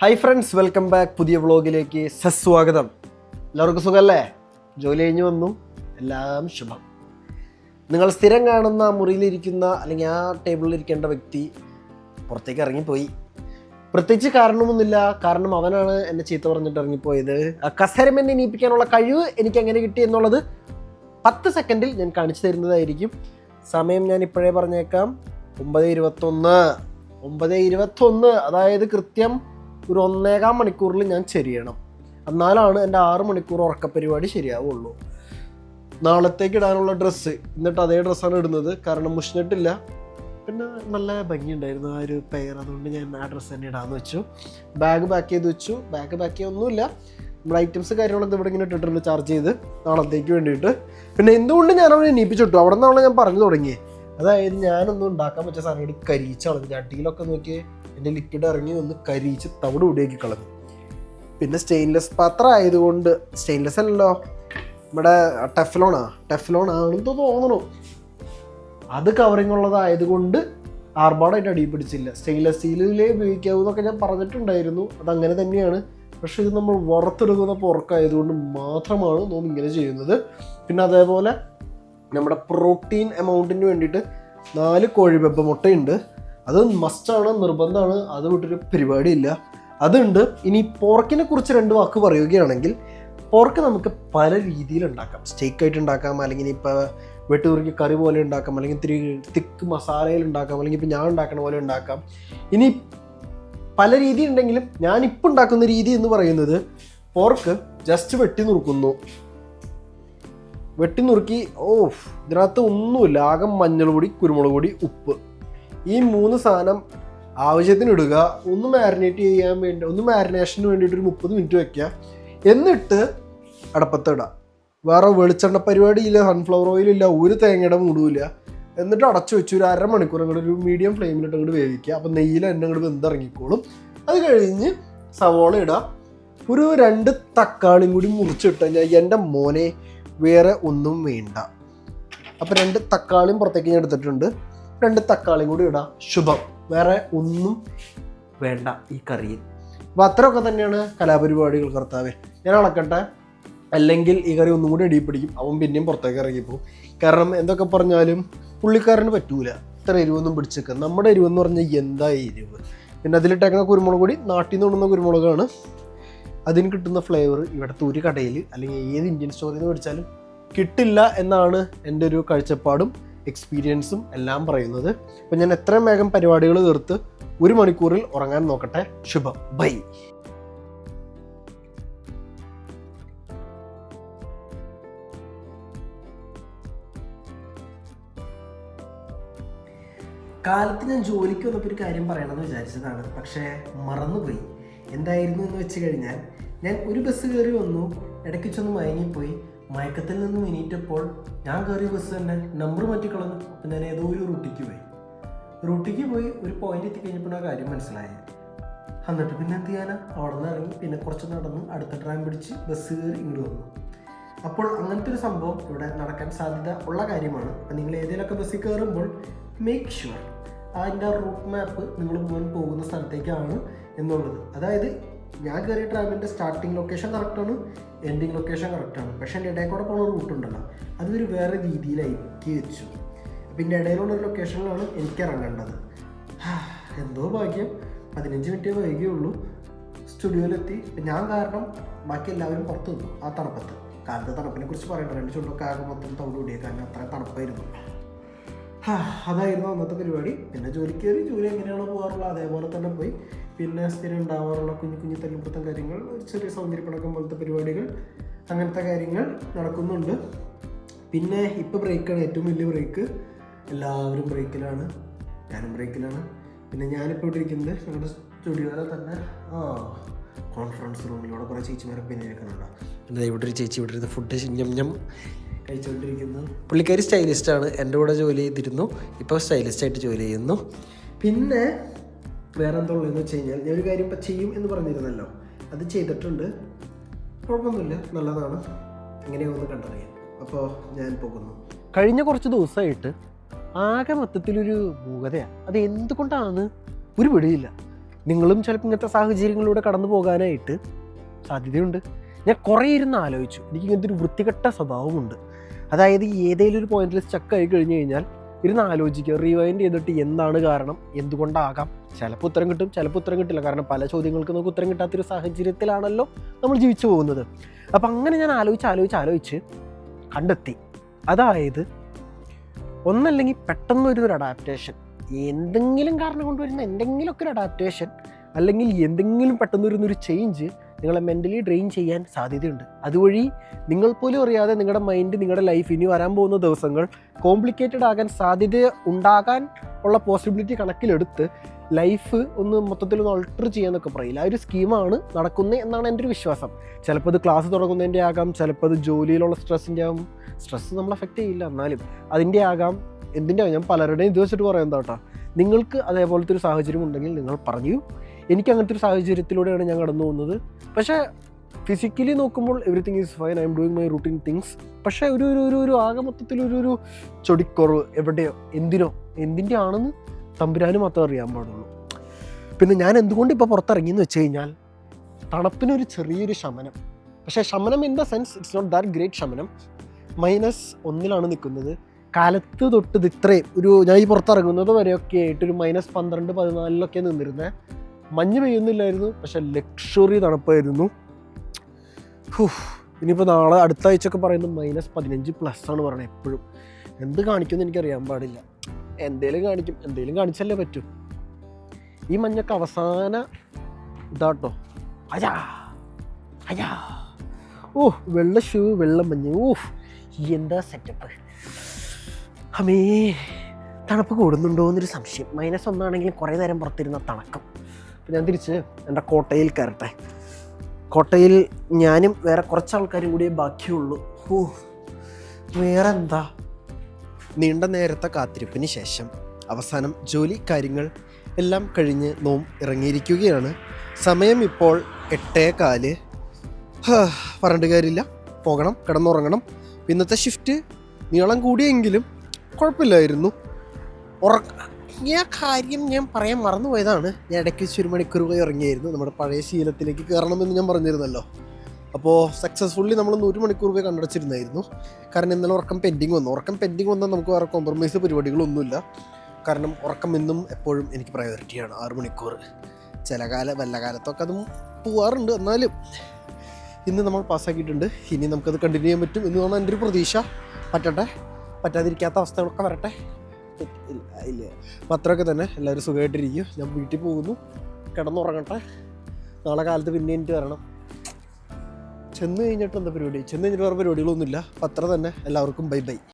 Hi friends welcome back പുതിയ വ്ളോഗിലേക്ക് സസ്വാഗതം. എല്ലാവർക്കും സുഖമല്ലേ ജോലി കഴിഞ്ഞ് വന്നു. എല്ലാം ശുഭം. നിങ്ങൾ സ്ഥിരം കാണുന്ന മുറിയിലിരിക്കുന്ന അല്ലെങ്കിൽ ആ ടേബിളിൽ ഇരിക്കേണ്ട വ്യക്തി പുറത്തേക്ക് ഇറങ്ങിപ്പോയി. പ്രത്യേകിച്ച് കാരണമൊന്നുമില്ല. കാരണം അവനാണ് എന്നെ ചീത്ത പറഞ്ഞിട്ട് ഇറങ്ങിപ്പോയത്. ആ കസരം എന്നെ നീപ്പിക്കാനുള്ള കഴിവ് എനിക്ക് എങ്ങനെ കിട്ടി എന്നുള്ളത് പത്ത് സെക്കൻഡിൽ ഞാൻ കാണിച്ചു തരുന്നതായിരിക്കും. സമയം ഞാൻ ഇപ്പോഴേ പറഞ്ഞേക്കാം. ഒമ്പത് ഇരുപത്തൊന്ന്. ഒമ്പത് ഇരുപത്തൊന്ന്. അതായത് കൃത്യം ഒരു ഒന്നേകാം മണിക്കൂറിൽ ഞാൻ ചെരിയണം. എന്നാലാണ് എന്റെ ആറ് മണിക്കൂർ ഉറക്ക പരിപാടി ശരിയാവുള്ളൂ. നാളത്തേക്ക് ഇടാനുള്ള ഡ്രസ്സ് എന്നിട്ട് അതേ ഡ്രസ്സാണ് ഇടുന്നത്. കാരണം മുഷിഞ്ഞിട്ടില്ല. പിന്നെ നല്ല ഭംഗിയുണ്ടായിരുന്നു ആ ഒരു പെയർ അതുകൊണ്ട് ഞാൻ ആ ഡ്രസ്സ് തന്നെ ഇടാന്ന് വെച്ചു. ബാഗ് പാക്ക് ചെയ്ത് വെച്ചു. ബാഗ് പാക്ക് ചെയ്യൊന്നുമില്ല നമ്മുടെ ഐറ്റംസ് കാര്യങ്ങളൊക്കെ ഇവിടെ ഇങ്ങനെ ഇട്ടിട്ടുണ്ട് ചാർജ് ചെയ്ത് നാളത്തേക്ക് വേണ്ടിയിട്ട്. പിന്നെ എന്തുകൊണ്ട് ഞാൻ അവനെ എണീപ്പിച്ചിട്ടു അവിടെ നിന്നാണല്ലോ ഞാൻ പറഞ്ഞു തുടങ്ങി അതായത് ഞാനൊന്നും ഉണ്ടാക്കാൻ പറ്റിയ സാധനം കൂടി കരിയിച്ച് കളഞ്ഞു അടിയിലൊക്കെ നോക്കി എന്റെ ലിക്വിഡ് ഇറങ്ങി ഒന്ന് കരിയിച്ച് തവിട് കൂടിയാക്കി കളഞ്ഞു. പിന്നെ സ്റ്റെയിൻലെസ് പാത്രം ആയതുകൊണ്ട് സ്റ്റെയിൻലെസ് അല്ലല്ലോ. നമ്മുടെ ടെഫ്ലോണാ ടെഫ്ലോൺ ആണെന്ന് തോന്നുന്നു. അത് കവറിങ് ഉള്ളതായതുകൊണ്ട് ആർഭാടായിട്ട് അടിയിൽ പിടിച്ചില്ല. സ്റ്റെയിൻലെസ് സ്റ്റീലിലേ ഉപയോഗിക്കാവൂ ഞാൻ പറഞ്ഞിട്ടുണ്ടായിരുന്നു. അതങ്ങനെ തന്നെയാണ്. പക്ഷെ ഇത് നമ്മൾ വറുത്തെടുക്കുന്ന പുറക്കായതുകൊണ്ട് മാത്രമാണ് നോം ഇങ്ങനെ ചെയ്യുന്നത്. പിന്നെ അതേപോലെ നമ്മുടെ പ്രോട്ടീൻ എമൗണ്ടിന് വേണ്ടിയിട്ട് നാല് കോഴിവെപ്പ് മുട്ടയുണ്ട്. അത് മസ്റ്റാണ് നിർബന്ധമാണ്. അത് വിട്ടൊരു പരിപാടിയില്ല. അതുണ്ട്. ഇനി പോർക്കിനെ കുറിച്ച് രണ്ട് വാക്ക് പറയുകയാണെങ്കിൽ പോർക്ക് നമുക്ക് പല രീതിയിൽ ഉണ്ടാക്കാം. സ്റ്റേക്ക് ആയിട്ട് ഉണ്ടാക്കാം അല്ലെങ്കിൽ ഇപ്പോൾ വെട്ടുകുറുക്കി കറി പോലെ ഉണ്ടാക്കാം അല്ലെങ്കിൽ ഇത്തിരി തിക്ക് മസാലയിൽ ഉണ്ടാക്കാം അല്ലെങ്കിൽ ഇപ്പോൾ ഞാൻ ഉണ്ടാക്കണ പോലെ ഉണ്ടാക്കാം. ഇനി പല രീതി ഉണ്ടെങ്കിലും ഇപ്പം ഉണ്ടാക്കുന്ന രീതി എന്ന് പറയുന്നത് പോർക്ക് ജസ്റ്റ് വെട്ടി നുറുക്കുന്നു. വെട്ടി നുറുക്കി ഓ ഇതിനകത്ത് ഒന്നുമില്ല ആകെ മഞ്ഞൾ പൊടി കുരുമുളക് പൊടി ഉപ്പ്. ഈ മൂന്ന് സാധനം ആവശ്യത്തിന് ഇടുക ഒന്ന് മാരിനേറ്റ് ചെയ്യാൻ വേണ്ടി ഒന്ന് മാരിനേഷന് വേണ്ടിയിട്ട് ഒരു മുപ്പത് മിനിറ്റ് വെക്കുക. എന്നിട്ട് അടപ്പത്ത് ഇടുക വേറെ വെളിച്ചെണ്ണ പരിപാടിയില്ല സൺഫ്ലവർ ഓയിലില്ല ഒരു തേങ്ങയുടെ മൂടുമില്ല എന്നിട്ട് അടച്ചു വെച്ച് ഒരു അരമണിക്കൂർ അങ്ങോട്ട് ഒരു മീഡിയം ഫ്ലെയിമിലിട്ട് അങ്ങോട്ട് വേവിക്കുക. അപ്പം നെയ്യിൽ എണ്ണ അങ്ങോട്ട് വെന്തിറങ്ങിക്കോളും. അത് കഴിഞ്ഞ് സവോള ഇടുക ഒരു രണ്ട് തക്കാളിയും കൂടി മുറിച്ചിട്ട് കഴിഞ്ഞാൽ എന്റെ മോനെ വേറെ ഒന്നും വേണ്ട. അപ്പം രണ്ട് തക്കാളിയും പുറത്തേക്ക് ഞാൻ എടുത്തിട്ടുണ്ട്. രണ്ട് തക്കാളിയും കൂടി ഇടാം. ശുഭം. വേറെ ഒന്നും വേണ്ട ഈ കറിയിൽ. അപ്പോൾ അത്രയൊക്കെ തന്നെയാണ് കലാപരിപാടികൾ കർത്താവ്. ഞാൻ അളക്കട്ടെ. അല്ലെങ്കിൽ ഈ കറി ഒന്നും കൂടി അടിയിൽ അവൻ പിന്നെയും പുറത്തേക്ക് ഇറങ്ങിപ്പോകും കാരണം എന്തൊക്കെ പറഞ്ഞാലും പുള്ളിക്കാരന് പറ്റൂല. ഇത്ര എരിവൊന്നും പിടിച്ചേക്കുക നമ്മുടെ എരിവെന്ന് പറഞ്ഞാൽ എന്താ എരിവ്? പിന്നെ അതിലിട്ടേക്കുന്ന കുരുമുളക് കൂടി നാട്ടിൽ നിന്ന് കൊണ്ടുവന്ന കുരുമുളകാണ്. അതിന് കിട്ടുന്ന ഫ്ലേവർ ഇവിടുത്തെ ഒരു കടയിൽ അല്ലെങ്കിൽ ഏത് ഇന്ത്യൻ സ്റ്റോറിൽ നിന്ന് മേടിച്ചാലും കിട്ടില്ല എന്നാണ് എന്റെ ഒരു കാഴ്ചപ്പാടും എക്സ്പീരിയൻസും എല്ലാം പറയുന്നത്. അപ്പം ഞാൻ എത്രയും വേഗം പരിപാടികൾ തീർത്ത് ഒരു മണിക്കൂറിൽ ഉറങ്ങാൻ നോക്കട്ടെ. ശുഭം. ബൈ കാലത്ത് ഞാൻ ജോലിക്ക് വന്നപ്പോൾ ഒരു കാര്യം പറയണമെന്ന് വിചാരിച്ചതാണ്. പക്ഷേ മറന്നുപോയി. എന്തായിരുന്നു എന്ന് വെച്ച് കഴിഞ്ഞാൽ ഞാൻ ഒരു ബസ് കയറി വന്നു. ഇടയ്ക്ക് ചെന്ന് മയങ്ങിപ്പോയി. മയക്കത്തിൽ നിന്നും എണീറ്റപ്പോൾ ഞാൻ കയറിയ ബസ് തന്നെ നമ്പർ മാറ്റിക്കളഞ്ഞു. അപ്പം ഞാൻ ഏതോ ഒരു റൂട്ടിക്ക് പോയി. റൂട്ടിക്ക് പോയി ഒരു പോയിന്റ് എത്തിക്കഴിഞ്ഞപ്പോൾ ആ കാര്യം മനസ്സിലായത്. എന്നിട്ട് പിന്നെ എന്ത് ചെയ്യാനാ? അവിടെ നിന്ന് ഇറങ്ങി പിന്നെ കുറച്ച് നടന്ന്. അടുത്ത ട്രാം പിടിച്ച് ബസ് കയറി ഇങ്ങോട്ട് വന്നു. അപ്പോൾ അങ്ങനത്തെ ഒരു സംഭവം ഇവിടെ നടക്കാൻ സാധ്യത ഉള്ള കാര്യമാണ്. അപ്പം നിങ്ങൾ ഏതെങ്കിലുമൊക്കെ ബസ്സിൽ കയറുമ്പോൾ മേക്ക് ഷുവർ അതിന്റെ റൂട്ട് മാപ്പ് നിങ്ങൾ പോകാൻ പോകുന്ന സ്ഥലത്തേക്കാണ് എന്നുള്ളത്. അതായത് ഞാൻ കയറിയ ട്രാവലിന്റെ സ്റ്റാർട്ടിങ് ലൊക്കേഷൻ കറക്റ്റാണ് എൻഡിങ് ലൊക്കേഷൻ കറക്റ്റാണ് പക്ഷേ എന്റെ ഇടയിൽ കൂടെ പോകുന്ന റൂട്ട് ഉണ്ടല്ലോ അതൊരു വേറെ രീതിയിലാക്കി വെച്ചു. പിന്നെ ഇടയിലുള്ള ഒരു ലൊക്കേഷനിലാണ് എനിക്ക് ഇറങ്ങേണ്ടത്. എന്തോ ഭാഗ്യം. പതിനഞ്ച് മിനിറ്റേ വൈകിയുള്ളൂ സ്റ്റുഡിയോയിലെത്തി ഞാൻ കാരണം ബാക്കി എല്ലാവരും പുറത്തു നിന്നു ആ തണുപ്പത്ത്. കാലത്തെ തണുപ്പിനെ കുറിച്ച് പറയണ്ട രണ്ട് ചുണ്ടൊക്കെ മൊത്തം തവിട് കൂടിയ കാരണം അത്ര തണുപ്പായിരുന്നു. അതായിരുന്നു അന്നത്തെ പരിപാടി. പിന്നെ ജോലിക്ക് കയറി ജോലി എങ്ങനെയാണോ പോകാറുള്ളത് അതേപോലെ തന്നെ പോയി. പിന്നെ സ്ഥിരം ഉണ്ടാവാറുള്ള കുഞ്ഞു കുഞ്ഞു തല്ലിപ്പിടുത്തം കാര്യങ്ങൾ ഒരു ചെറിയ സൗന്ദര്യപ്പണക്കം പോലത്തെ പരിപാടികൾ അങ്ങനത്തെ കാര്യങ്ങൾ നടക്കുന്നുണ്ട്. പിന്നെ ഇപ്പോൾ ബ്രേക്കാണ് ഏറ്റവും വലിയ ബ്രേക്ക് എല്ലാവരും ബ്രേക്കിലാണ് ഞാനും ബ്രേക്കിലാണ് പിന്നെ ഞാനിപ്പോൾ ഇവിടെ ഇരിക്കുന്നത് ഞങ്ങളുടെ സ്റ്റുഡിയോയിലെ തന്നെ ആ കോൺഫറൻസ് റൂമിലൂടെ കുറേ ചേച്ചിമാരെ പിന്നെ ഇരിക്കുന്നുണ്ട് എന്താ ഇവിടെ ഒരു ചേച്ചി ഇവിടെ ഇരുന്ന് ഫുഡ് ഞം ഞം കഴിച്ചുകൊണ്ടിരിക്കുന്നു പുള്ളിക്കാരി സ്റ്റൈലിസ്റ്റാണ് എന്റെ കൂടെ ജോലി ചെയ്തിരുന്നു. ഇപ്പോൾ സ്റ്റൈലിസ്റ്റായിട്ട് ജോലി ചെയ്യുന്നു. പിന്നെ വേറെ എന്താ ഉള്ളതെന്ന് വെച്ച് കഴിഞ്ഞാൽ ഞാൻ ഒരു കാര്യം ഇപ്പം ചെയ്യും എന്ന് പറഞ്ഞിരുന്നല്ലോ. അത് ചെയ്തിട്ടുണ്ട്. കുഴപ്പമൊന്നുമില്ല. നല്ലതാണ്. എങ്ങനെയൊന്ന് കണ്ടറിയാം. അപ്പോൾ ഞാൻ പോകുന്നു. കഴിഞ്ഞ കുറച്ച് ദിവസമായിട്ട് ആകെ മൊത്തത്തിലൊരു മൂകതയാണ് അത് എന്തുകൊണ്ടാണ്? ഒരു പിടിയില്ല. നിങ്ങളും ചിലപ്പോൾ ഇങ്ങനത്തെ സാഹചര്യങ്ങളിലൂടെ കടന്നു പോകാനായിട്ട് സാധ്യതയുണ്ട്. ഞാൻ കുറേ ഇരുന്ന് ആലോചിച്ചു. എനിക്ക് ഇങ്ങനത്തെ ഒരു വൃത്തികെട്ട സ്വഭാവമുണ്ട്. അതായത് ഏതെങ്കിലും ഒരു പോയിന്റിൽ സ്റ്റക്കായി കഴിഞ്ഞു കഴിഞ്ഞാൽ ഇരുന്ന് ആലോചിക്കുക റിവൈൻഡ് ചെയ്തിട്ട് എന്താണ് കാരണം എന്തുകൊണ്ടാകാം? ചിലപ്പോൾ ഉത്തരം കിട്ടും ചിലപ്പോൾ ഉത്തരം കിട്ടില്ല. കാരണം പല ചോദ്യങ്ങൾക്കും നമുക്ക് ഉത്തരം കിട്ടാത്തൊരു സാഹചര്യത്തിലാണല്ലോ നമ്മൾ ജീവിച്ചു പോകുന്നത്. അപ്പം അങ്ങനെ ഞാൻ ആലോചിച്ച് ആലോചിച്ച് ആലോചിച്ച് കണ്ടെത്തി. അതായത് ഒന്നല്ലെങ്കിൽ പെട്ടെന്ന് വരുന്നൊരു അഡാപ്റ്റേഷൻ എന്തെങ്കിലും കാരണം കൊണ്ടുവരുന്ന എന്തെങ്കിലുമൊക്കെ ഒരു അഡാപ്റ്റേഷൻ അല്ലെങ്കിൽ എന്തെങ്കിലും പെട്ടെന്ന് വരുന്നൊരു ചേഞ്ച് നിങ്ങളെ മെന്റലി ഡ്രെയിൻ ചെയ്യാൻ സാധ്യതയുണ്ട്. അതുവഴി നിങ്ങൾ പോലും അറിയാതെ നിങ്ങളുടെ മൈൻഡ് നിങ്ങളുടെ ലൈഫ് ഇനി വരാൻ പോകുന്ന ദിവസങ്ങൾ കോംപ്ലിക്കേറ്റഡ് ആകാൻ സാധ്യത ഉണ്ടാകാൻ ഉള്ള പോസിബിലിറ്റി കണക്കിലെടുത്ത് ലൈഫ് ഒന്ന് മൊത്തത്തിൽ ഒന്ന് ഓൾട്ടർ ചെയ്യാന്നൊക്കെ പറയില്ല. ആ ഒരു സ്കീമാണ് നടക്കുന്നത് എന്നാണ് എന്റെ ഒരു വിശ്വാസം. ചിലപ്പോൾ അത് ക്ലാസ് തുടങ്ങുന്നതിന്റെ ആകാം ചിലപ്പോൾ അത് ജോലിയിലുള്ള സ്ട്രെസ്സിന്റെ ആകും സ്ട്രെസ്സ് നമ്മൾ അഫക്റ്റ് ചെയ്യില്ല എന്നാലും അതിന്റെ ആകാം. എന്തിന്റെ ഞാൻ പലരുടെയും ഇത് വെച്ചിട്ട് പറയാം എന്താ കേട്ടോ നിങ്ങൾക്ക് അതേപോലത്തെ ഒരു സാഹചര്യം ഉണ്ടെങ്കിൽ നിങ്ങൾ പറഞ്ഞു എനിക്ക് അങ്ങനത്തെ ഒരു സാഹചര്യത്തിലൂടെയാണ് ഞാൻ കടന്നു പോകുന്നത്. പക്ഷേ ഫിസിക്കലി നോക്കുമ്പോൾ everything is fine I'm doing my routine things പക്ഷേ ഒരു ഒരു ഒരു ഒരു ആകെ മൊത്തത്തിൽ ഒരു ഒരു ചൊടിക്കുറവ് എവിടെയോ എന്തിനോ എന്തിന്റെ ആണെന്ന് തമ്പുരാനും മാത്രമേ അറിയാൻ പാടുള്ളൂ. പിന്നെ ഞാൻ എന്തുകൊണ്ട് ഇപ്പോൾ പുറത്തിറങ്ങിയെന്ന് വെച്ച് കഴിഞ്ഞാൽ തണുപ്പിനൊരു ചെറിയൊരു ശമനം. പക്ഷേ ശമനം in the sense it's not that great ശമനം. മൈനസ് ഒന്നിലാണ് നിൽക്കുന്നത്. കാലത്ത് തൊട്ട് ഇത് ഇത്രയും. ഒരു ഞാൻ ഈ പുറത്തിറങ്ങുന്നത് വരെയൊക്കെ ആയിട്ട് ഒരു മൈനസ് പന്ത്രണ്ട് പതിനാലിലൊക്കെ നിന്നിരുന്നത് മഞ്ഞ് പെയ്യുന്നില്ലായിരുന്നു പക്ഷെ ലക്ഷറി തണുപ്പായിരുന്നു. ഇനിയിപ്പോൾ നാളെ അടുത്ത ആഴ്ചയൊക്കെ പറയുന്നത് മൈനസ് പതിനഞ്ച് പ്ലസ് ആണ് പറയുന്നത് എപ്പോഴും. എന്ത് കാണിക്കുമെന്ന് എനിക്കറിയാൻ പാടില്ല. എന്തേലും കാണിക്കും എന്തേലും കാണിച്ചല്ലേ പറ്റും. ഈ മഞ്ഞൊക്കെ അവസാന ഇതാട്ടോ. അയാ അയാ ഓ വെള്ള ഷൂ വെള്ള മഞ്ഞ്. ഓഹ് എന്താ സെറ്റപ്പ് അമേ തണുപ്പ് കൂടുന്നുണ്ടോ എന്നൊരു സംശയം. മൈനസ് ഒന്നാണെങ്കിലും കുറേ നേരം പുറത്തിരുന്ന തണക്കം. അപ്പം ഞാൻ തിരിച്ച് എന്റെ കോട്ടയിൽ കയറട്ടെ. കോട്ടയിൽ ഞാനും വേറെ കുറച്ച് ആൾക്കാരും കൂടി ബാക്കിയുള്ളൂ. ഓ വേറെ എന്താ നീണ്ട നേരത്തെ കാത്തിരിപ്പിന് ശേഷം അവസാനം ജോലി കാര്യങ്ങൾ എല്ലാം കഴിഞ്ഞ് നോം ഇറങ്ങിയിരിക്കുകയാണ്. സമയം ഇപ്പോൾ എട്ടേ കാൽ. പറഞ്ഞിട്ട് കാര്യമില്ല. പോകണം കിടന്നുറങ്ങണം. ഇന്നത്തെ ഷിഫ്റ്റ് നീളം കൂടിയെങ്കിലും കുഴപ്പമില്ലായിരുന്നു. ഉറങ്ങിയ കാര്യം ഞാൻ പറയാൻ മറന്നുപോയതാണ്. ഞാൻ ഇടയ്ക്ക് വെച്ച് ഒരു മണിക്കൂർ പോയി ഇറങ്ങിയായിരുന്നു നമ്മുടെ പഴയ ശീലത്തിലേക്ക് കയറണമെന്ന് ഞാൻ പറഞ്ഞിരുന്നല്ലോ. അപ്പോൾ സക്സസ്ഫുള്ളി നമ്മൾ നൂറ് മണിക്കൂർ പോയി കണ്ടടച്ചിരുന്നായിരുന്നു കാരണം ഇന്നലെ ഉറക്കം പെൻഡിങ് വന്നു. ഉറക്കം പെൻഡിങ് വന്നാൽ നമുക്ക് വേറെ കോംപ്രമൈസ് പരിപാടികളൊന്നുമില്ല. കാരണം ഉറക്കം എന്നും എപ്പോഴും എനിക്ക് പ്രയോറിറ്റിയാണ് ആറ് മണിക്കൂർ. ചില കാല വല്ല കാലത്തൊക്കെ അതും പോവാറുണ്ട്. എന്നാലും ഇന്ന് നമ്മൾ പാസ്സാക്കിയിട്ടുണ്ട് ഇനി നമുക്കത് കണ്ടിന്യൂ ചെയ്യാൻ പറ്റും എന്ന് പറഞ്ഞാൽ എന്റെ ഒരു പ്രതീക്ഷ. പറ്റട്ടെ? പറ്റാതിരിക്കാത്ത അവസ്ഥകളൊക്കെ വരട്ടെ? ഇല്ല. അപ്പം അത്രയൊക്കെ തന്നെ. എല്ലാവരും സുഖമായിട്ടിരിക്കും. ഞാൻ വീട്ടിൽ പോകുന്നു. കിടന്നുറങ്ങട്ടെ. നാളെ കാലത്ത് പിന്നെ എനിക്ക് വരണം. ചെന്ന് കഴിഞ്ഞിട്ട് എന്താ പരിപാടി? ചെന്ന് കഴിഞ്ഞിട്ട് വേറെ പരിപാടികളൊന്നുമില്ല. അപ്പം അത്ര തന്നെ. എല്ലാവർക്കും ബൈ ബൈ.